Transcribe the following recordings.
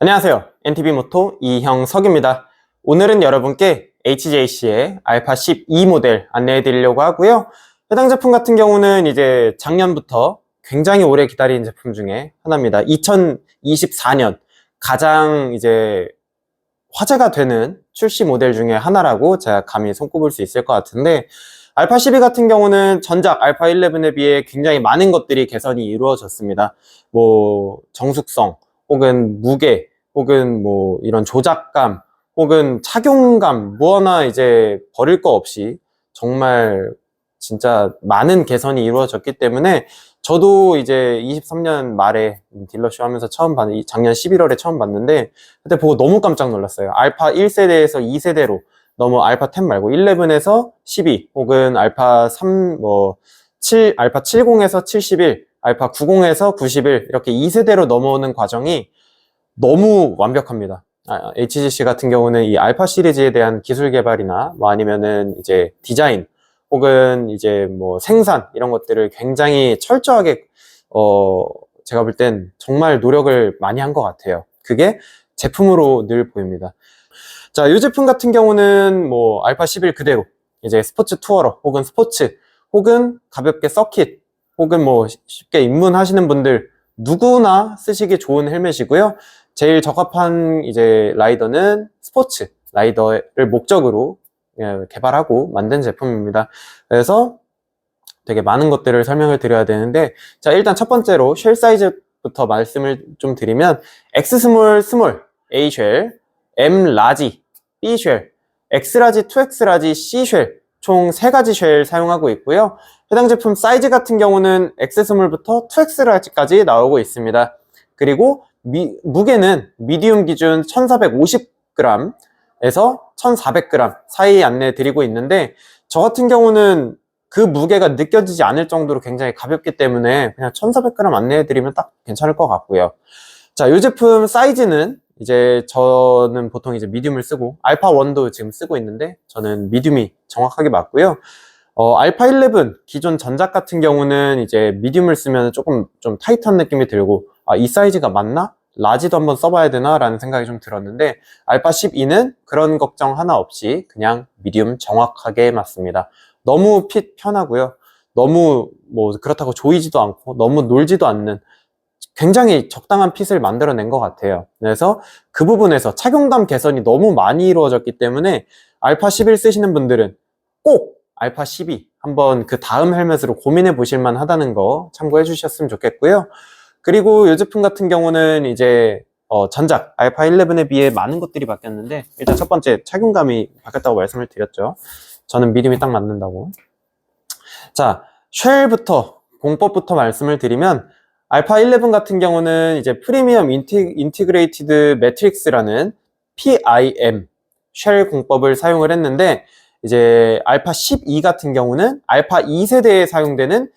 안녕하세요. NTV 모토 이형석입니다. 오늘은 여러분께 HJC의 알파 12 모델 안내해 드리려고 하고요. 해당 제품 같은 경우는 이제 작년부터 굉장히 오래 기다린 제품 중에 하나입니다. 2024년 가장 이제 화제가 되는 출시 모델 중에 하나라고 제가 감히 손꼽을 수 있을 것 같은데 알파 12 같은 경우는 전작 알파 11에 비해 굉장히 많은 것들이 개선이 이루어졌습니다. 뭐 정숙성 혹은 무게 혹은 뭐 이런 조작감 혹은 착용감 뭐 하나 이제 버릴 거 없이 정말 진짜 많은 개선이 이루어졌기 때문에 저도 이제 23년 말에 딜러쇼 하면서 처음 봤는 작년 11월에 처음 봤는데 그때 보고 너무 깜짝 놀랐어요. 알파 1세대에서 2세대로 너무 알파 10 말고 11에서 12 혹은 알파 3 뭐 7 알파 70에서 71 알파 90에서 91 이렇게 2세대로 넘어오는 과정이 너무 완벽합니다. 아, HGC 같은 경우는 이 알파 시리즈에 대한 기술 개발이나 뭐 아니면은 이제 디자인 혹은 이제 뭐 생산 이런 것들을 굉장히 철저하게 어 제가 볼 땐 정말 노력을 많이 한 것 같아요. 그게 제품으로 늘 보입니다. 자, 이 제품 같은 경우는 뭐 알파 11 그대로 이제 스포츠 투어러 혹은 스포츠 혹은 가볍게 서킷 혹은 뭐 쉽게 입문하시는 분들 누구나 쓰시기 좋은 헬멧이고요. 제일 적합한 이제 라이더는 스포츠 라이더를 목적으로 예, 개발하고 만든 제품입니다. 그래서 되게 많은 것들을 설명을 드려야 되는데 자 일단 첫 번째로 쉘 사이즈부터 말씀을 좀 드리면 X 스몰 스몰 A 쉘, M 라지 B 쉘, X 라지, 2X 라지, C 쉘 총세 가지 쉘 사용하고 있고요. 해당 제품 사이즈 같은 경우는 X 스몰부터 2X 라지까지 나오고 있습니다. 그리고 미, 무게는 미디움 기준 1450g에서 1400g 사이 안내 드리고 있는데 저 같은 경우는 그 무게가 느껴지지 않을 정도로 굉장히 가볍기 때문에 그냥 1400g 안내해 드리면 딱 괜찮을 것 같고요. 자, 이 제품 사이즈는 이제 저는 보통 이제 미디움을 쓰고 알파 1도 지금 쓰고 있는데 저는 미디움이 정확하게 맞고요. 어, 알파 11 기존 전작 같은 경우는 이제 미디움을 쓰면 조금 좀 타이트한 느낌이 들고 아, 이 사이즈가 맞나? 라지도 한번 써봐야 되나? 라는 생각이 좀 들었는데 알파 12는 그런 걱정 하나 없이 그냥 미디움 정확하게 맞습니다. 너무 핏 편하고요. 너무 뭐 그렇다고 조이지도 않고 너무 놀지도 않는 굉장히 적당한 핏을 만들어낸 것 같아요. 그래서 그 부분에서 착용감 개선이 너무 많이 이루어졌기 때문에 알파 11 쓰시는 분들은 꼭 알파 12 한번 그 다음 헬멧으로 고민해 보실 만 하다는 거 참고해 주셨으면 좋겠고요. 그리고 이 제품 같은 경우는 이제 어, 전작 알파 11에 비해 많은 것들이 바뀌었는데 일단 첫 번째 착용감이 바뀌었다고 말씀을 드렸죠. 저는 미림이 딱 맞는다고. 자, 쉘부터 공법부터 말씀을 드리면 알파 11 같은 경우는 이제 프리미엄 인티, 인티그레이티드 매트릭스라는 PIM 쉘 공법을 사용을 했는데 이제 알파 12 같은 경우는 알파 2세대에 사용되는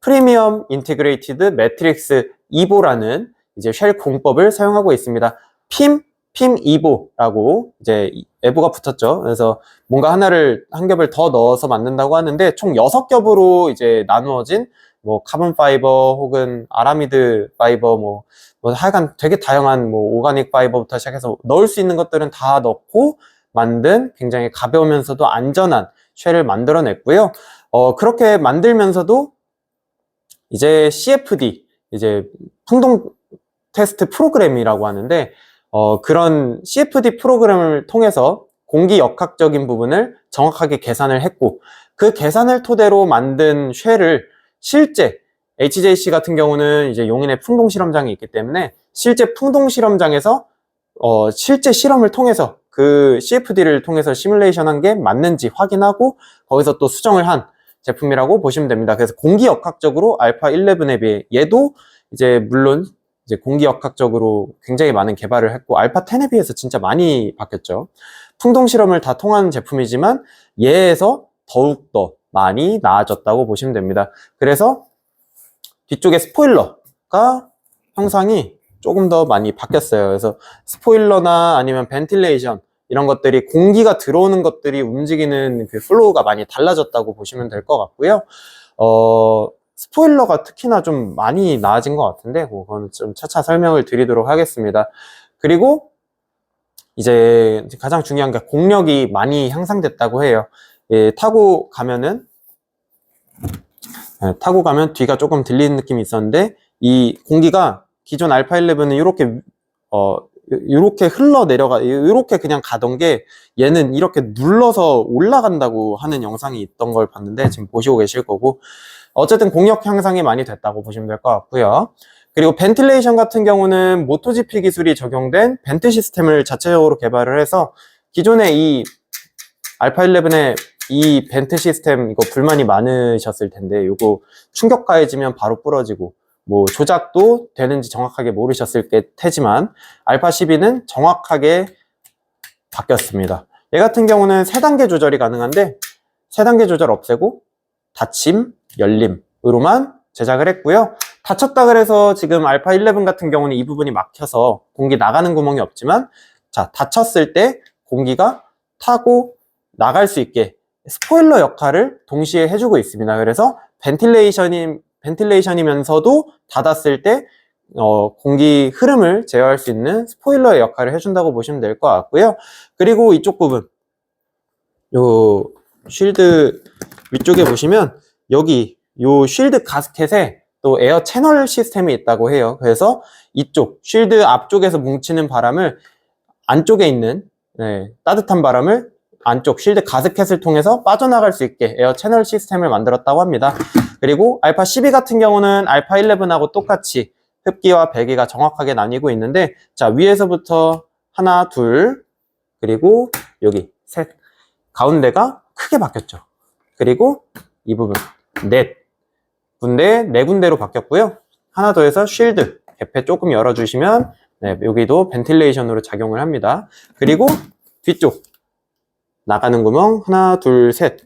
프리미엄 인티그레이티드 매트릭스 이보라는 이제 쉘 공법을 사용하고 있습니다. 핌, 핌 이보라고 이제 에보가 붙었죠. 그래서 뭔가 하나를 한 겹을 더 넣어서 만든다고 하는데 총 6겹으로 이제 나누어진 뭐 카본 파이버 혹은 아라미드 파이버 뭐, 뭐 하여간 되게 다양한 뭐 오가닉 파이버부터 시작해서 넣을 수 있는 것들은 다 넣고 만든 굉장히 가벼우면서도 안전한 쉘을 만들어냈고요. 어, 그렇게 만들면서도 이제 CFD 이제 풍동 테스트 프로그램이라고 하는데 어, 그런 CFD 프로그램을 통해서 공기 역학적인 부분을 정확하게 계산을 했고 그 계산을 토대로 만든 쉘을 실제 HJC 같은 경우는 이제 용인의 풍동 실험장이 있기 때문에 실제 풍동 실험장에서 어, 실제 실험을 통해서 그 CFD를 통해서 시뮬레이션 한 게 맞는지 확인하고 거기서 또 수정을 한 제품이라고 보시면 됩니다. 그래서 공기 역학적으로 알파 11에 비해 얘도 이제 물론 이제 공기 역학적으로 굉장히 많은 개발을 했고 알파 10에 비해서 진짜 많이 바뀌었죠. 풍동 실험을 다 통한 제품이지만 얘에서 더욱더 많이 나아졌다고 보시면 됩니다. 그래서 뒤쪽에 스포일러가 형상이 조금 더 많이 바뀌었어요. 그래서 스포일러나 아니면 벤틸레이션 이런 것들이 공기가 들어오는 것들이 움직이는 그 플로우가 많이 달라졌다고 보시면 될 것 같고요. 어, 스포일러가 특히나 좀 많이 나아진 것 같은데 그거는 좀 차차 설명을 드리도록 하겠습니다. 그리고 이제 가장 중요한 게 공력이 많이 향상됐다고 해요. 예, 타고 가면은 예, 타고 가면 뒤가 조금 들리는 느낌이 있었는데 이 공기가 기존 알파 11은 이렇게 어 이렇게 흘러 내려가 이렇게 그냥 가던 게 얘는 이렇게 눌러서 올라간다고 하는 영상이 있던 걸 봤는데 지금 보시고 계실 거고 어쨌든 공력 향상이 많이 됐다고 보시면 될 것 같고요. 그리고 벤틸레이션 같은 경우는 모토GP 기술이 적용된 벤트 시스템을 자체적으로 개발을 해서 기존의 이 알파 11의 이 벤트 시스템 이거 불만이 많으셨을 텐데 이거 충격 가해지면 바로 부러지고 뭐 조작도 되는지 정확하게 모르셨을 게 테지만 알파 12는 정확하게 바뀌었습니다. 얘 같은 경우는 3단계 조절이 가능한데 3단계 조절 없애고 닫힘, 열림으로만 제작을 했고요. 닫혔다 그래서 지금 알파 11 같은 경우는 이 부분이 막혀서 공기 나가는 구멍이 없지만 자 닫혔을 때 공기가 타고 나갈 수 있게 스포일러 역할을 동시에 해주고 있습니다. 그래서 벤틸레이션이 벤틸레이션이면서도 닫았을 때 어, 공기 흐름을 제어할 수 있는 스포일러의 역할을 해준다고 보시면 될 것 같고요. 그리고 이쪽 부분, 요 쉴드 위쪽에 보시면 여기 요 쉴드 가스켓에 또 에어 채널 시스템이 있다고 해요. 그래서 이쪽 쉴드 앞쪽에서 뭉치는 바람을 안쪽에 있는 네, 따뜻한 바람을 안쪽 쉴드 가스켓을 통해서 빠져나갈 수 있게 에어 채널 시스템을 만들었다고 합니다. 그리고 알파 12 같은 경우는 알파 11하고 똑같이 흡기와 배기가 정확하게 나뉘고 있는데 자 위에서부터 하나 둘 그리고 여기 셋 가운데가 크게 바뀌었죠. 그리고 이 부분 넷 군데 네 군데로 바뀌었고요. 하나 더 해서 쉴드 개폐 조금 열어주시면 네, 여기도 벤틸레이션으로 작용을 합니다. 그리고 뒤쪽 나가는 구멍 하나 둘 셋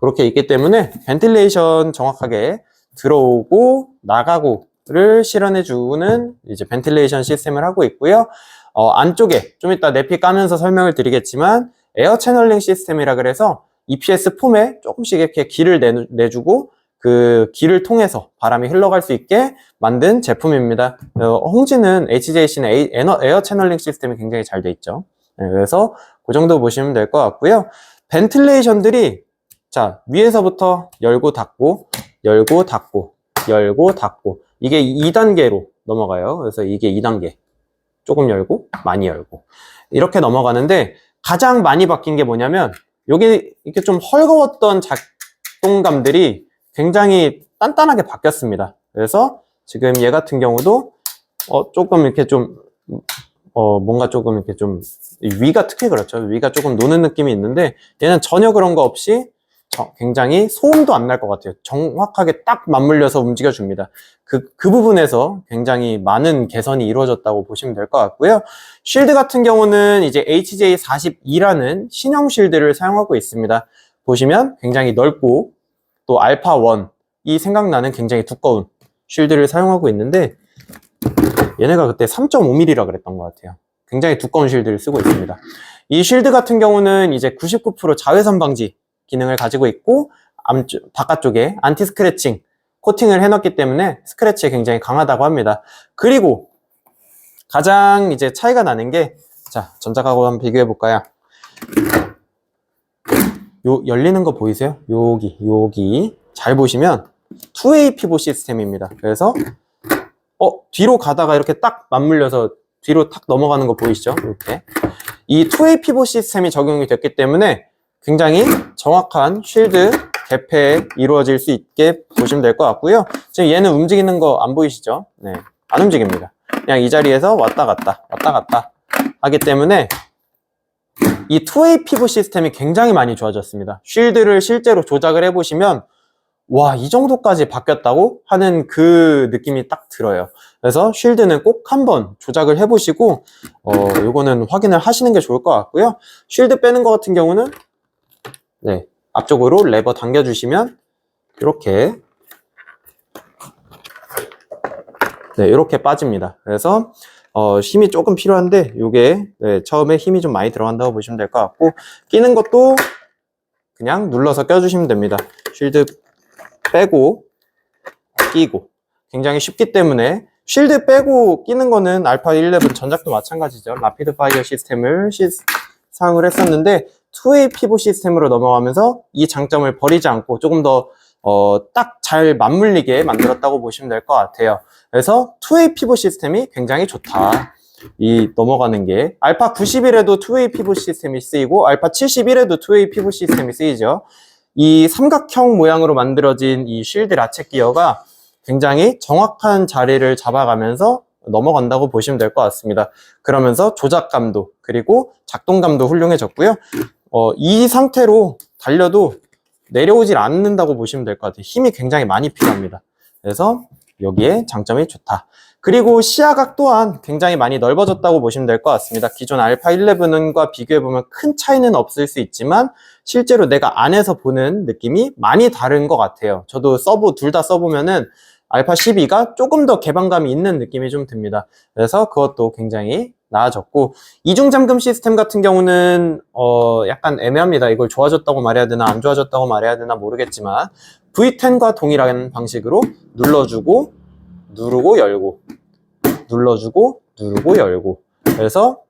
그렇게 있기 때문에 벤틸레이션 정확하게 들어오고 나가고를 실현해 주는 이제 벤틸레이션 시스템을 하고 있고요. 어, 안쪽에 좀 이따 내피 까면서 설명을 드리겠지만 에어 채널링 시스템이라 그래서 EPS 폼에 조금씩 이렇게 길을 내, 내주고 그 길을 통해서 바람이 흘러갈 수 있게 만든 제품입니다. 어, 홍지는 HJC는 에어 채널링 시스템이 굉장히 잘 돼 있죠. 네, 그래서 그 정도 보시면 될 것 같고요. 벤틸레이션들이 자 위에서부터 열고 닫고 열고 닫고 열고 닫고 이게 2단계로 넘어가요. 그래서 이게 2단계 조금 열고 많이 열고 이렇게 넘어가는데 가장 많이 바뀐 게 뭐냐면 여기 이렇게 좀 헐거웠던 작동감들이 굉장히 단단하게 바뀌었습니다. 그래서 지금 얘 같은 경우도 어, 조금 이렇게 좀 어, 뭔가 조금 이렇게 좀 위가 특히 그렇죠. 위가 조금 노는 느낌이 있는데 얘는 전혀 그런 거 없이 저- 굉장히 소음도 안 날 것 같아요. 정확하게 딱 맞물려서 움직여줍니다. 그, 그 부분에서 굉장히 많은 개선이 이루어졌다고 보시면 될 것 같고요. 쉴드 같은 경우는 이제 HJ42라는 신형 쉴드를 사용하고 있습니다. 보시면 굉장히 넓고 또 알파1 이 생각나는 굉장히 두꺼운 쉴드를 사용하고 있는데 얘네가 그때 3.5mm라 그랬던 것 같아요. 굉장히 두꺼운 쉴드를 쓰고 있습니다. 이 쉴드 같은 경우는 이제 99% 자외선 방지 기능을 가지고 있고 바깥쪽에 안티 스크래칭 코팅을 해놨기 때문에 스크래치에 굉장히 강하다고 합니다. 그리고 가장 이제 차이가 나는 게 자, 전작하고 한번 비교해 볼까요? 요 열리는 거 보이세요? 여기 여기 잘 보시면 2way 피봇 시스템입니다. 그래서 어 뒤로 가다가 이렇게 딱 맞물려서 뒤로 탁 넘어가는 거 보이시죠? 이렇게 이 2way 피봇 시스템이 적용이 됐기 때문에 굉장히 정확한 쉴드 개폐 이루어질 수 있게 보시면 될 것 같고요. 지금 얘는 움직이는 거 안 보이시죠? 네, 안 움직입니다. 그냥 이 자리에서 왔다 갔다 왔다 갔다 하기 때문에 이 투웨이 피부 시스템이 굉장히 많이 좋아졌습니다. 쉴드를 실제로 조작을 해보시면 와, 이 정도까지 바뀌었다고 하는 그 느낌이 딱 들어요. 그래서 쉴드는 꼭 한번 조작을 해보시고, 어, 요거는 확인을 하시는 게 좋을 것 같고요. 쉴드 빼는 것 같은 경우는, 네, 앞쪽으로 레버 당겨주시면, 이렇게, 네, 이렇게 빠집니다. 그래서, 어, 힘이 조금 필요한데, 요게, 네, 처음에 힘이 좀 많이 들어간다고 보시면 될 것 같고, 끼는 것도 그냥 눌러서 껴주시면 됩니다. 쉴드 빼고, 끼고. 굉장히 쉽기 때문에 쉴드 빼고 끼는 거는 알파 11 전작도 마찬가지죠. 라피드 파이어 시스템을 시- 사용을 했었는데 2웨이 피봇 시스템으로 넘어가면서 이 장점을 버리지 않고 조금 더 어, 딱 잘 맞물리게 만들었다고 보시면 될 것 같아요. 그래서 2웨이 피봇 시스템이 굉장히 좋다. 이 넘어가는 게 알파 91에도 2웨이 피봇 시스템이 쓰이고 알파 71에도 2웨이 피봇 시스템이 쓰이죠. 이 삼각형 모양으로 만들어진 이 쉴드 라쳇 기어가 굉장히 정확한 자리를 잡아가면서 넘어간다고 보시면 될 것 같습니다. 그러면서 조작감도 그리고 작동감도 훌륭해졌고요. 어, 이 상태로 달려도 내려오질 않는다고 보시면 될 것 같아요. 힘이 굉장히 많이 필요합니다. 그래서 여기에 장점이 좋다. 그리고 시야각 또한 굉장히 많이 넓어졌다고 보시면 될 것 같습니다. 기존 알파 11과 비교해보면 큰 차이는 없을 수 있지만 실제로 내가 안에서 보는 느낌이 많이 다른 것 같아요. 저도 써보, 둘 다 써보면은 알파 12가 조금 더 개방감이 있는 느낌이 좀 듭니다. 그래서 그것도 굉장히 나아졌고 이중 잠금 시스템 같은 경우는 어 약간 애매합니다. 이걸 좋아졌다고 말해야 되나 안 좋아졌다고 말해야 되나 모르겠지만 V10과 동일한 방식으로 눌러주고 누르고 열고 눌러주고 누르고 열고 그래서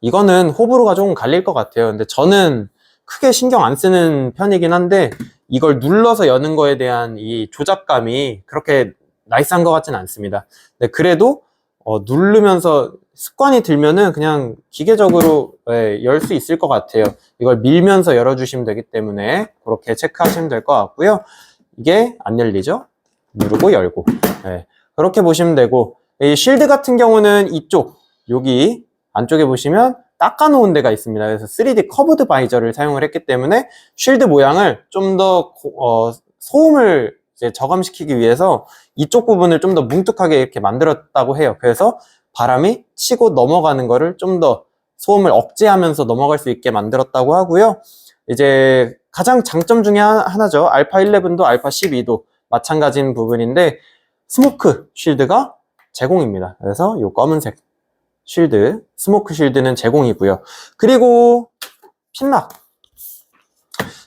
이거는 호불호가 조금 갈릴 것 같아요. 근데 저는 크게 신경 안 쓰는 편이긴 한데 이걸 눌러서 여는 거에 대한 이 조작감이 그렇게 나이스한 것 같지는 않습니다. 근데 그래도 어, 누르면서 습관이 들면은 그냥 기계적으로 열수 있을 것 같아요. 이걸 밀면서 열어주시면 되기 때문에 그렇게 체크하시면 될 것 같고요. 이게 안 열리죠? 누르고 열고 네, 그렇게 보시면 되고 이 쉴드 같은 경우는 이쪽 여기 안쪽에 보시면 닦아놓은 데가 있습니다. 그래서 3D 커브드 바이저를 사용을 했기 때문에 쉴드 모양을 좀더 어, 소음을 저감시키기 위해서 이쪽 부분을 좀 더 뭉툭하게 이렇게 만들었다고 해요. 그래서 바람이 치고 넘어가는 거를 좀 더 소음을 억제하면서 넘어갈 수 있게 만들었다고 하고요. 이제 가장 장점 중에 하- 하나죠. 알파 11도 알파 12도 마찬가지인 부분인데 스모크 쉴드가 제공입니다. 그래서 이 검은색 쉴드, 스모크 쉴드는 제공이고요. 그리고 핀락.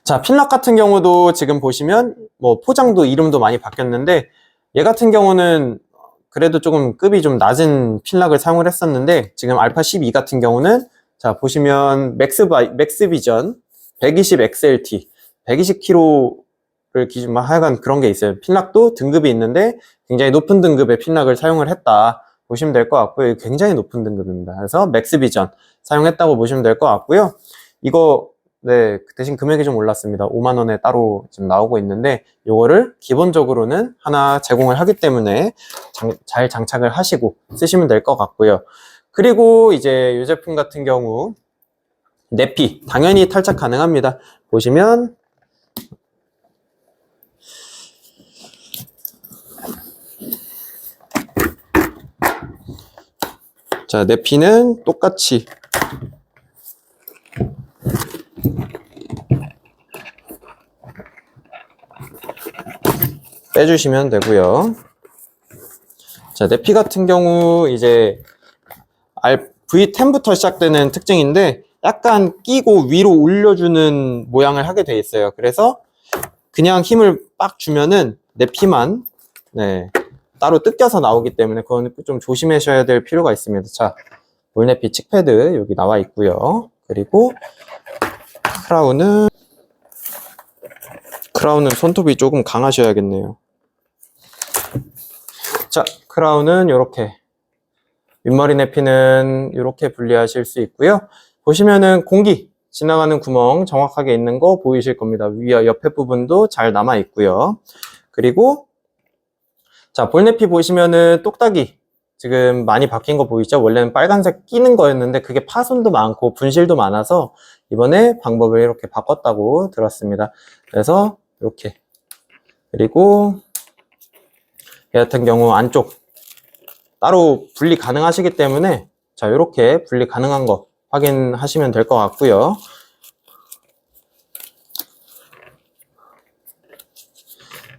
자, 핀락 같은 경우도 지금 보시면 뭐 포장도 이름도 많이 바뀌었는데 얘 같은 경우는 그래도 조금 급이 좀 낮은 핀락을 사용을 했었는데 지금 알파 12 같은 경우는 자, 보시면 맥스 바이, 맥스 비전 120 XLT 120kg를 기준으로 하여간 그런 게 있어요. 핀락도 등급이 있는데 굉장히 높은 등급의 핀락을 사용을 했다. 보시면 될 것 같고요. 굉장히 높은 등급입니다. 그래서 맥스 비전 사용했다고 보시면 될 것 같고요. 이거 네, 그 대신 금액이 좀 올랐습니다. 5만 원에 따로 지금 나오고 있는데 이거를 기본적으로는 하나 제공을 하기 때문에 장- 잘 장착을 하시고 쓰시면 될 것 같고요. 그리고 이제 이 제품 같은 경우 내피 당연히 탈착 가능합니다. 보시면 자, 내피는 똑같이 빼주시면 되고요. 자, 내피 같은 경우 이제 R V10부터 시작되는 특징인데 약간 끼고 위로 올려주는 모양을 하게 돼 있어요. 그래서 그냥 힘을 빡 주면은 내피만 네, 따로 뜯겨서 나오기 때문에 그건 좀 조심하셔야 될 필요가 있습니다. 자, 볼내피 칙패드 여기 나와 있고요. 그리고 크라운은 크라운은 손톱이 조금 강하셔야겠네요. 자, 크라운은 이렇게 윗머리 내피는 이렇게 분리하실 수 있고요. 보시면은 공기 지나가는 구멍 정확하게 있는 거 보이실 겁니다. 위와 옆에 부분도 잘 남아 있고요. 그리고 자, 볼내피 보시면은 똑딱이 지금 많이 바뀐 거 보이죠? 원래는 빨간색 끼는 거였는데 그게 파손도 많고 분실도 많아서 이번에 방법을 이렇게 바꿨다고 들었습니다. 그래서 이렇게 그리고 얘 같은 경우 안쪽 따로 분리 가능하시기 때문에 자 이렇게 분리 가능한 거 확인하시면 될 것 같고요.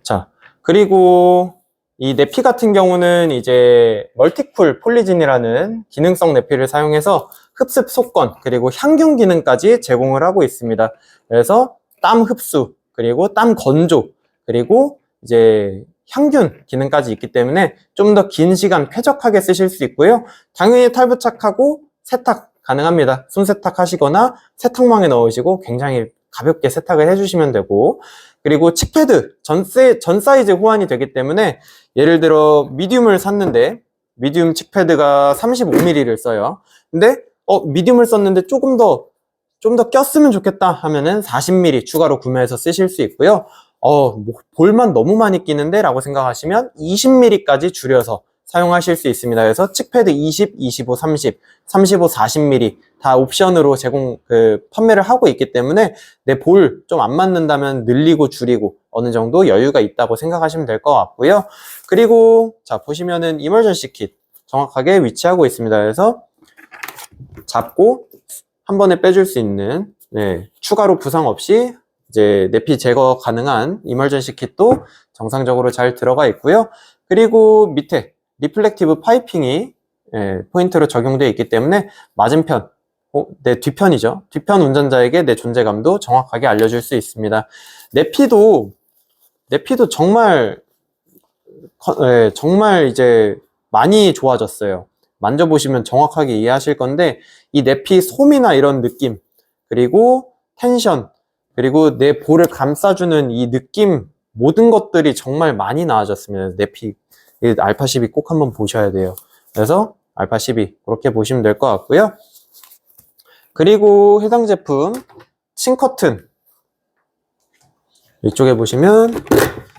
자 그리고 이 내피 같은 경우는 이제 멀티쿨 폴리진이라는 기능성 내피를 사용해서 흡습 속건 그리고 향균 기능까지 제공을 하고 있습니다. 그래서 땀 흡수 그리고 땀 건조 그리고 이제 향균 기능까지 있기 때문에 좀 더 긴 시간 쾌적하게 쓰실 수 있고요. 당연히 탈부착하고 세탁 가능합니다. 손 세탁 하시거나 세탁망에 넣으시고 굉장히 가볍게 세탁을 해주시면 되고 그리고 칙패드 전, 세- 전 사이즈 호환이 되기 때문에 예를 들어 미디움을 샀는데 미디움 칙패드가 35mm를 써요. 근데 어 미디움을 썼는데 조금 더 좀 더 꼈으면 좋겠다 하면은 40mm 추가로 구매해서 쓰실 수 있고요. 어, 뭐 볼만 너무 많이 끼는데 라고 생각하시면 20mm까지 줄여서 사용하실 수 있습니다. 그래서 칙패드 20, 25, 30, 35, 40mm 다 옵션으로 제공 그 판매를 하고 있기 때문에 내 볼 좀 안 맞는다면 늘리고 줄이고 어느 정도 여유가 있다고 생각하시면 될 것 같고요. 그리고 자 보시면은 이머전시 킷 정확하게 위치하고 있습니다. 그래서 잡고 한 번에 빼줄 수 있는 네, 추가로 부상 없이 이제 내피 제거 가능한 이멀전시 킷도 정상적으로 잘 들어가 있고요. 그리고 밑에 리플렉티브 파이핑이 예, 포인트로 적용되어 있기 때문에 맞은편, 어, 내 뒤편이죠. 뒤편 운전자에게 내 존재감도 정확하게 알려줄 수 있습니다. 내피도 내피도 정말 커- 예, 정말 이제 많이 좋아졌어요. 만져보시면 정확하게 이해하실 건데 이 내피 솜이나 이런 느낌 그리고 텐션 그리고 내 볼을 감싸주는 이 느낌 모든 것들이 정말 많이 나아졌습니다. 내피 이 알파 12 꼭 한번 보셔야 돼요. 그래서 알파 12 그렇게 보시면 될 것 같고요. 그리고 해당 제품 층커튼 이쪽에 보시면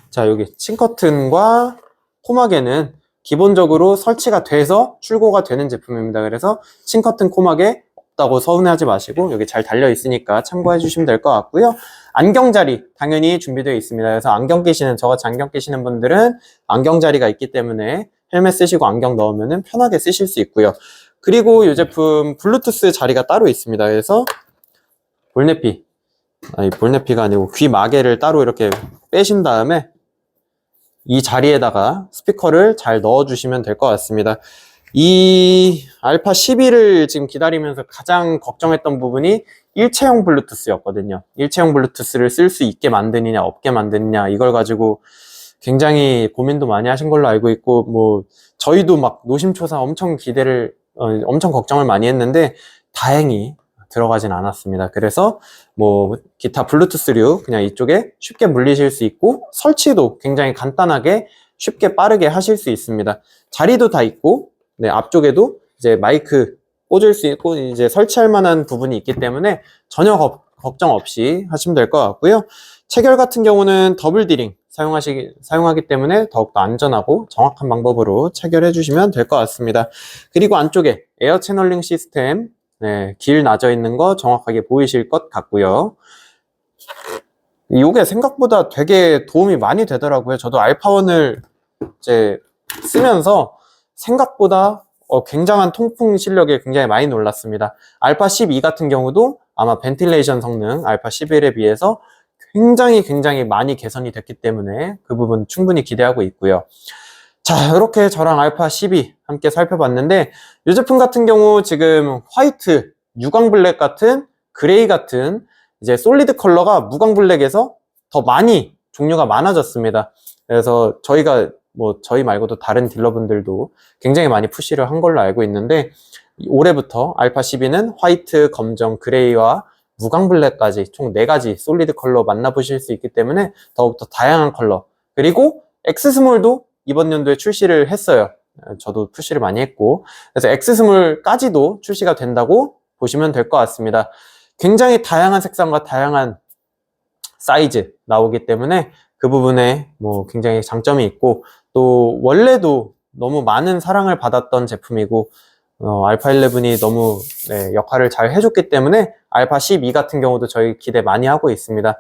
자 여기 층커튼과 코막에는 기본적으로 설치가 돼서 출고가 되는 제품입니다. 그래서 층커튼 코막에 없다고 서운해하지 마시고 여기 잘 달려 있으니까 참고해 주시면 될 것 같고요. 안경 자리 당연히 준비되어 있습니다. 그래서 안경 끼시는 저같이 안경 끼시는 분들은 안경 자리가 있기 때문에 헬멧 쓰시고 안경 넣으면 편하게 쓰실 수 있고요. 그리고 이 제품 블루투스 자리가 따로 있습니다. 그래서 볼내피 아니 볼내피가 아니고 귀 마개를 따로 이렇게 빼신 다음에 이 자리에다가 스피커를 잘 넣어주시면 될 것 같습니다. 이 알파 12를 지금 기다리면서 가장 걱정했던 부분이 일체형 블루투스였거든요. 일체형 블루투스를 쓸 수 있게 만드느냐, 없게 만드느냐, 이걸 가지고 굉장히 고민도 많이 하신 걸로 알고 있고, 뭐, 저희도 막 노심초사 엄청 기대를, 어, 엄청 걱정을 많이 했는데, 다행히 들어가진 않았습니다. 그래서 뭐, 기타 블루투스류 그냥 이쪽에 쉽게 물리실 수 있고, 설치도 굉장히 간단하게 쉽게 빠르게 하실 수 있습니다. 자리도 다 있고, 네, 앞쪽에도 이제 마이크 꽂을 수 있고 이제 설치할 만한 부분이 있기 때문에 전혀 거- 걱정 없이 하시면 될 것 같고요. 체결 같은 경우는 더블 디링 사용하시 사용하기 때문에 더욱더 안전하고 정확한 방법으로 체결해 주시면 될 것 같습니다. 그리고 안쪽에 에어 채널링 시스템 네, 길 나져 있는 거 정확하게 보이실 것 같고요. 이게 생각보다 되게 도움이 많이 되더라고요. 저도 알파원을 이제 쓰면서 생각보다 어, 굉장한 통풍 실력에 굉장히 많이 놀랐습니다. 알파 12 같은 경우도 아마 벤틸레이션 성능 알파 11에 비해서 굉장히 굉장히 많이 개선이 됐기 때문에 그 부분 충분히 기대하고 있고요. 자, 이렇게 저랑 알파 12 함께 살펴봤는데 이 제품 같은 경우 지금 화이트, 유광 블랙 같은 그레이 같은 이제 솔리드 컬러가 무광 블랙에서 더 많이 종류가 많아졌습니다. 그래서 저희가 뭐 저희 말고도 다른 딜러분들도 굉장히 많이 푸시를 한 걸로 알고 있는데 올해부터 알파 12는 화이트, 검정, 그레이와 무광 블랙까지 총 4가지 솔리드 컬러 만나보실 수 있기 때문에 더욱더 다양한 컬러 그리고 엑스스몰도 이번 연도에 출시를 했어요. 저도 푸시를 많이 했고 그래서 엑스스몰까지도 출시가 된다고 보시면 될 것 같습니다. 굉장히 다양한 색상과 다양한 사이즈 나오기 때문에 그 부분에 뭐 굉장히 장점이 있고 또 원래도 너무 많은 사랑을 받았던 제품이고 어, 알파 11이 너무 네, 역할을 잘 해줬기 때문에 알파 12 같은 경우도 저희 기대 많이 하고 있습니다.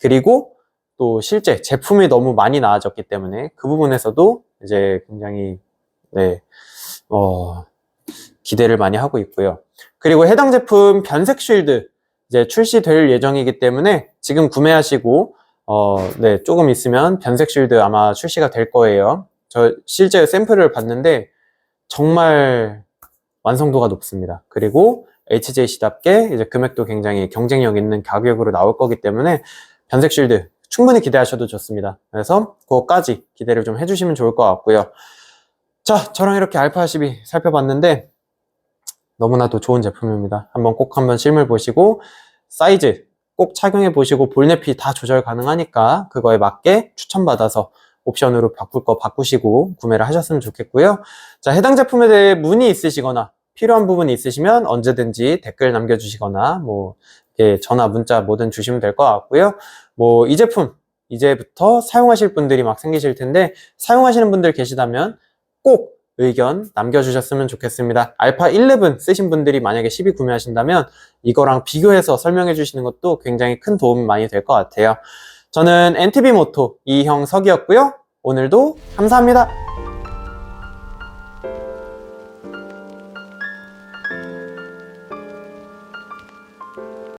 그리고 또 실제 제품이 너무 많이 나아졌기 때문에 그 부분에서도 이제 굉장히 네, 어, 기대를 많이 하고 있고요. 그리고 해당 제품 변색 쉴드 이제 출시될 예정이기 때문에 지금 구매하시고 어, 네, 조금 있으면 변색 쉴드 아마 출시가 될 거예요. 저 실제 샘플을 봤는데 정말 완성도가 높습니다. 그리고 HJC답게 이제 금액도 굉장히 경쟁력 있는 가격으로 나올 거기 때문에 변색 쉴드 충분히 기대하셔도 좋습니다. 그래서 그거까지 기대를 좀 해주시면 좋을 것 같고요. 자, 저랑 이렇게 알파 12 살펴봤는데 너무나도 좋은 제품입니다. 한번 꼭 한번 실물 보시고 사이즈 꼭 착용해 보시고 볼내피 다 조절 가능하니까 그거에 맞게 추천받아서 옵션으로 바꿀 거 바꾸시고 구매를 하셨으면 좋겠고요. 자, 해당 제품에 대해 문의 있으시거나 필요한 부분이 있으시면 언제든지 댓글 남겨주시거나 뭐 이렇게 전화, 문자 뭐든 주시면 될 것 같고요. 뭐 이 제품 이제부터 사용하실 분들이 막 생기실 텐데 사용하시는 분들 계시다면 꼭 의견 남겨주셨으면 좋겠습니다. 알파 11 쓰신 분들이 만약에 12 구매하신다면 이거랑 비교해서 설명해 주시는 것도 굉장히 큰 도움이 많이 될 것 같아요. 저는 NTB 모토 이형 석이었고요. 오늘도 감사합니다.